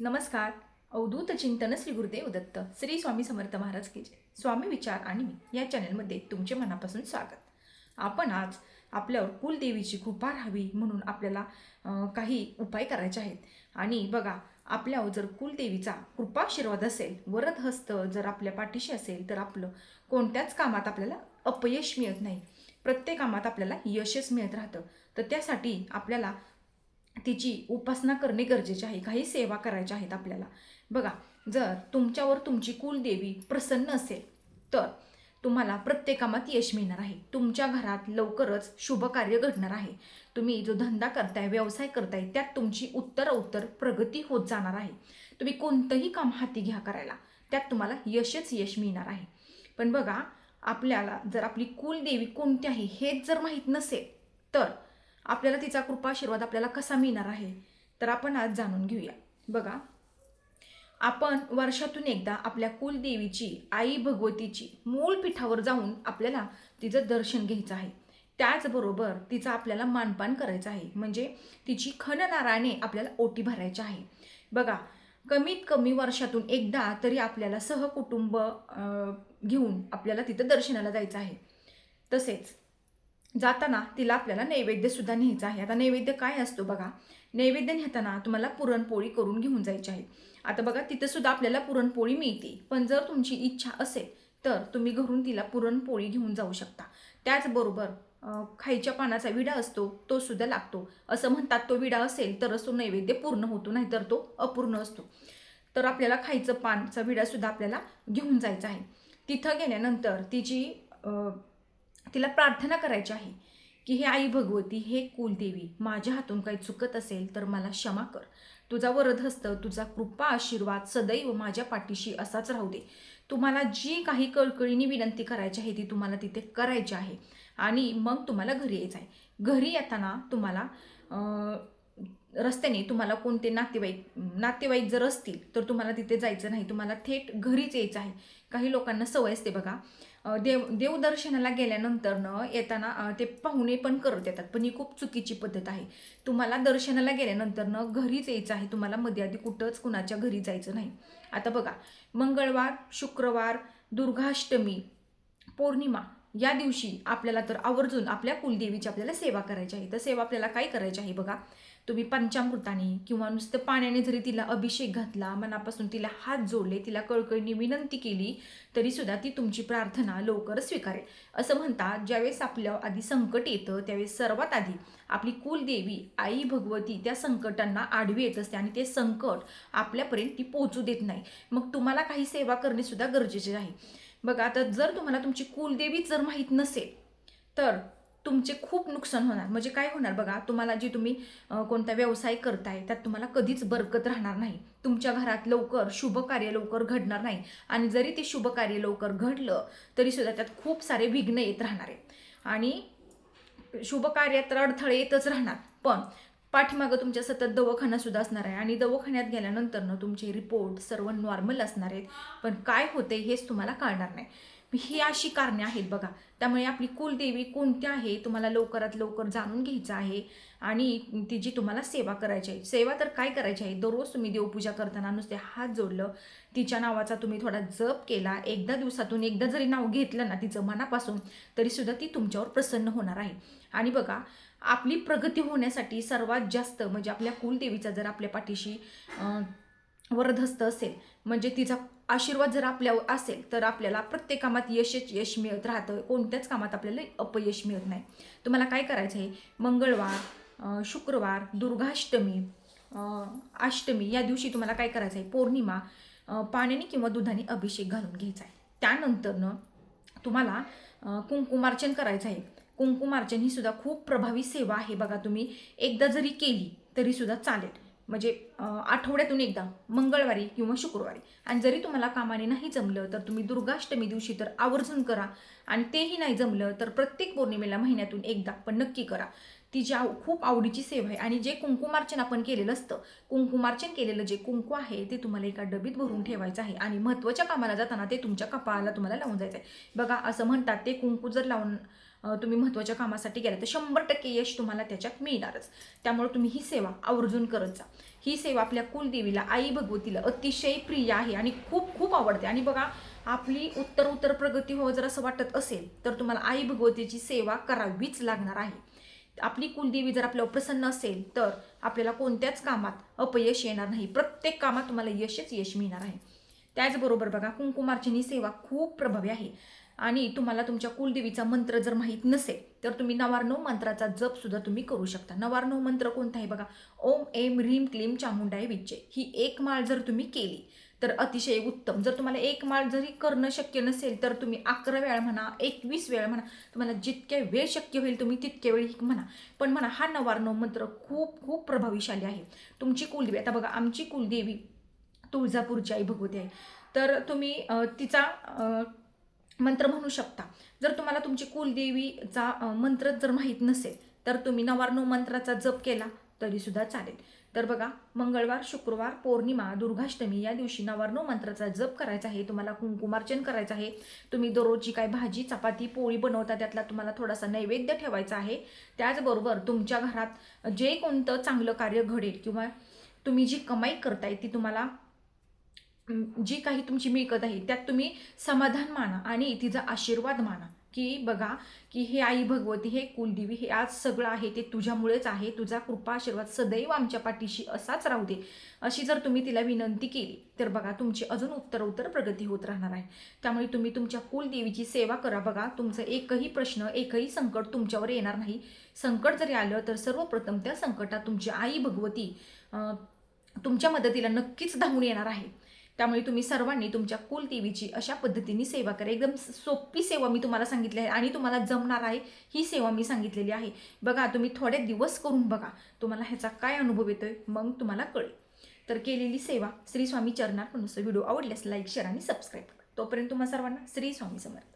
नमस्कार. अवधूत चिंतन श्री गुरुदेव दत्त श्री स्वामी समर्थ महाराज की स्वामी विचार आणि मी या चॅनलमध्ये तुमचे मनापासून स्वागत. आपण आज आपल्यावर कुलदेवीची कृपा राहावी म्हणून आपल्याला काही उपाय करायचे आहेत. आणि बघा आपल्यावर जर कुलदेवीचा कृपाशीर्वाद असेल वरद हस्त जर आपल्या पाठीशी असेल तर आपलं कोणत्याच कामात आपल्याला अपयश मिळत नाही. प्रत्येक कामात आपल्याला यशच मिळत राहतं. तर त्यासाठी आपल्याला तिची उपासना करणे गरजेचे आहे. काही सेवा करायच्या आहेत आपल्याला. बघा जर तुमच्यावर तुमची कुलदेवी प्रसन्न असेल तर तुम्हाला प्रत्येक कामात यश मिळणार आहे. तुमच्या घरात लवकरच शुभ कार्य घडणार आहे. तुम्ही जो धंदा करताय व्यवसाय करताय त्यात तुमची उत्तर उत्तर प्रगती होत जाणार आहे. तुम्ही कोणतंही काम हाती घ्या करायला त्यात तुम्हाला यशच यश मिळणार आहे. पण बघा आपल्याला जर आपली कुलदेवी कोणती आहे हेच जर माहीत नसेल तर आपल्याला तिचा कृपाशीर्वाद आपल्याला कसा मिळणार आहे तर आपण आज जाणून घेऊया. बघा आपण वर्षातून एकदा आपल्या कुलदेवीची आई भगवतीची मूळ पीठावर जाऊन आपल्याला तिचं दर्शन घ्यायचं आहे. त्याचबरोबर तिचा आपल्याला मानपान करायचं आहे. म्हणजे तिची खननाराने आपल्याला ओटी भरायची आहे. बघा कमीत कमी वर्षातून एकदा तरी आपल्याला सहकुटुंब घेऊन आपल्याला तिथं दर्शनाला जायचं आहे. तसेच जाताना तिला आपल्याला नैवेद्य सुद्धा न्यायचं आहे. आता नैवेद्य काय असतो बघा? नैवेद्य नेताना तुम्हाला पुरणपोळी करून घेऊन जायची आहे. आता बघा तिथं सुद्धा आपल्याला पुरणपोळी मिळते. पण जर तुमची इच्छा असेल तर तुम्ही घरून तिला पुरणपोळी घेऊन जाऊ शकता. त्याचबरोबर खायच्या पानाचा विडा असतो तो सुद्धा लागतो. असं म्हणतात तो विडा असेल तरच तो नैवेद्य पूर्ण होतो नाहीतर तो अपूर्ण असतो. तर आपल्याला खायचं पानचा विडा सुद्धा आपल्याला घेऊन जायचा आहे. तिथं गेल्यानंतर तिची तिला प्रार्थना करायची आहे की हे आई भगवती हे कुलदेवी माझ्या हातून काही चुकत असेल तर मला क्षमा कर. तुझा वरदहस्त तुझा कृपा आशीर्वाद सदैव माझ्या पाठीशी असाच राहू दे. तुम्हाला जी काही कळकळीने विनंती करायची आहे ती तुम्हाला तिथे करायची आहे. आणि मग तुम्हाला घरी यायचं आहे घरी येताना तुम्हाला रस्त्याने तुम्हाला कोणते नातेवाईक नातेवाईक जर असतील तर तुम्हाला तिथे जायचं नाही. तुम्हाला थेट घरीच यायचं आहे. काही लोकांना सवय असते बघा. देव देवदर्शनाला गेल्यानंतर न येताना ते पाहुणे पण करत येतात. पण ही खूप चुकीची पद्धत आहे. तुम्हाला दर्शनाला गेल्यानंतर न घरीच यायचं आहे. तुम्हाला मध्ये आधी कुठंच कुणाच्या घरी जायचं नाही. आता बघा. मंगळवार शुक्रवार दुर्गाष्टमी पौर्णिमा या दिवशी आपल्याला तर आवर्जून आपल्या कुलदेवीची आपल्याला सेवा करायची आहे. तर सेवा आपल्याला काय करायची आहे बघा? तुम्ही पंचामृताने किंवा नुसतं पाण्याने जरी तिला अभिषेक घातला मनापासून तिला हात जोडले तिला कळकळीने विनंती केली तरीसुद्धा ती तुमची प्रार्थना लवकर स्वीकारेल. असं म्हणतात ज्यावेळेस आपल्या आधी संकट येतं त्यावेळेस सर्वात आधी आपली कुलदेवी आई भगवती त्या संकटांना आडवी येत असते आणि ते संकट आपल्यापर्यंत ती पोचू देत नाही. मग तुम्हाला काही सेवा करणे सुद्धा गरजेचे आहे. बघा आता जर तुम्हाला तुमची कुलदेवीच जर माहीत नसेल तर तुमचे खूप नुकसान होणार. म्हणजे काय होणार बघा तुम्हाला जी तुम्ही कोणता व्यवसाय करताय त्यात तुम्हाला कधीच बरकत राहणार नाही. तुमच्या घरात लवकर शुभ कार्य लवकर घडणार नाही. आणि जरी ते शुभ कार्य लवकर घडलं तरी सुद्धा त्यात खूप सारे विघ्न येत राहणार आहेत आणि शुभ कार्यात तर अडथळे येतच राहणार. पण पाठीमागं तुमच्या सतत दवाखाना सुद्धा असणार आहे आणि दवाखान्यात गेल्यानंतर ना तुमचे रिपोर्ट सर्व नॉर्मल असणार आहेत. पण काय होते हेच तुम्हाला कळणार नाही. ही अशी कारणे आहेत बघा. त्यामुळे आपली कुलदेवी कोणती आहे तुम्हाला लवकरात लवकर जाणून घ्यायचं आहे आणि तिची तुम्हाला सेवा करायची आहे. सेवा तर काय करायची आहे? दररोज तुम्ही देवपूजा करताना नुसते हात जोडलं तिच्या नावाचा तुम्ही थोडा जप केला एकदा दिवसातून एकदा जरी नाव घेतलं ना तिचं मनापासून तरीसुद्धा ती तुमच्यावर प्रसन्न होणार आहे. आणि बघा आपली प्रगती होण्यासाठी सर्वात जास्त म्हणजे आपल्या कुलदेवीचा जर आपल्या पाठीशी वरधस्त वरदहस्त असेल म्हणजे तिचा आशीर्वाद जर आपल्यावर असेल तर आपल्याला प्रत्येक कामात यशच यश मिळत राहतं. कोणत्याच कामात आपल्याला अपयश मिळत नाही. तुम्हाला काय करायचं आहे? मंगळवार शुक्रवार दुर्गाष्टमी अष्टमी या दिवशी तुम्हाला काय करायचं आहे? पौर्णिमा पाण्याने किंवा दुधाने अभिषेक घालून घ्यायचा आहे. त्यानंतरनं तुम्हाला कुंकुमार्चन करायचं आहे. कुंकुमार्चन ही सुद्धा खूप प्रभावी सेवा आहे बघा तुम्ही. एकदा जरी केली तरी सुद्धा चालेल. म्हणजे आठवड्यातून एकदा मंगळवारी किंवा शुक्रवारी. आणि जरी तुम्हाला कामाने नाही जमलं तर तुम्ही दुर्गाष्टमी दिवशी तर आवर्जून करा. आणि तेही नाही जमलं तर प्रत्येक पौर्णिमेला महिन्यातून एकदा पण नक्की करा. ती जी आव खूप आवडीची सेवा आहे. आणि जे कुंकुमार्चन आपण केलेलं असतं कुंकुमार्चन केलेलं जे कुंकू आहे ते तुम्हाला एका डबीत भरून ठेवायचं आहे. आणि महत्त्वाच्या कामाला जाताना ते तुमच्या कपाळाला तुम्हाला लावून जायचं आहे. बघा असं म्हणतात ते कुंकू जर लावून तुम्ही महत्त्वाच्या कामासाठी गेला तर शंभर टक्के यश तुम्हाला त्याच्यात मिळणारच. त्यामुळे तुम्ही ही सेवा आवर्जून करत जा. ही सेवा आपल्या कुलदेवीला आई भगवतीला अतिशय प्रिय आहे आणि खूप खूप आवडते. आणि बघा आपली उत्तर उत्तर प्रगती हो जर असं वाटत असेल तर तुम्हाला आई भगवतीची सेवा करावीच लागणार आहे. आपली कुलदेवी जर आपल्यावर प्रसन्न असेल तर आपल्याला कोणत्याच कामात अपयश येणार नाही. प्रत्येक कामात तुम्हाला यशच यश मिळणार आहे. त्याचबरोबर बघा कुंकुमार्चनी सेवा खूप प्रभावी आहे. आणि तुम्हाला तुमच्या कुलदेवीचा मंत्र जर माहीत नसेल तर तुम्ही नवार्णव मंत्राचा जप सुद्धा तुम्ही करू शकता. नवार्णव मंत्र कोणता आहे बघा? ओम एम ह्रीम क्लीम चामुंडाय विच्चे. ही एक माळ जर तुम्ही केली तर अतिशय उत्तम. जर तुम्हाला एक माळ जरी करणं शक्य नसेल तर तुम्ही अकरा वेळा म्हणा एकवीस वेळा म्हणा तुम्हाला जितक्या वेळ शक्य होईल तुम्ही तितक्या वेळी म्हणा. पण म्हणा हा नवार्णव मंत्र खूप खूप प्रभावीशाली आहे. तुमची कुलदेवी आता बघा आमची कुलदेवी तुळजापूरची आई भगवती आहे. तर तुम्ही तिचा मंत्र म्हणू शकता. जर तुम्हाला तुमची कुलदेवीचा मंत्र जर माहीत नसेल तर तुम्ही नवार्णव मंत्राचा जप केला तरीसुद्धा चालेल. तर बघा मंगळवार शुक्रवार पौर्णिमा दुर्गाष्टमी या दिवशी नवार्णव मंत्राचा जप करायचा आहे तुम्हाला कुंकुमार्चन करायचं आहे. तुम्ही दररोजची काय भाजी चपाती पोळी बनवता त्यातला तुम्हाला थोडासा नैवेद्य ठेवायचा आहे. त्याचबरोबर तुमच्या घरात जे कोणतं चांगलं कार्य घडेल किंवा तुम्ही जी कमाई करताय ती तुम्हाला जी काही तुमची मिळकत आहे त्यात तुम्ही समाधान माना आणि तिचा आशीर्वाद माना. की बघा की हे आई भगवती हे कुलदेवी हे आज सगळं आहे ते तुझ्यामुळेच आहे तुझा कृपा आशीर्वाद सदैव आमच्या पाठीशी असाच राहू दे. अशी जर तुम्ही तिला विनंती केली तर बघा तुमची अजून उत्तर उत्तर प्रगती होत राहणार आहे. त्यामुळे तुम्ही तुमच्या कुलदेवीची सेवा करा. बघा तुमचं एकही प्रश्न एकही संकट तुमच्यावर येणार नाही. संकट जरी आलं तर सर्वप्रथम त्या संकटात तुमची आई भगवती तुमच्या मदतीला नक्कीच धावून येणार आहे. त्यामुळे तुम्ही सर्वांनी तुमच्या कुलदेवीची अशा पद्धतीने सेवा करा. एकदम सोपी सेवा मी तुम्हाला सांगितली आहे आणि तुम्हाला जमणार आहे ही सेवा मी सांगितलेली आहे. बघा तुम्ही थोडे दिवस करून बघा तुम्हाला ह्याचा काय अनुभव येतोय मग तुम्हाला कळेल. तर केलेली सेवा श्री स्वामी चरणार्पण व्हिडिओ आवडल्यास लाईक शेअर आणि सबस्क्राईब करा. तोपर्यंत तुम्हा सर्वांना श्री स्वामी समर्थ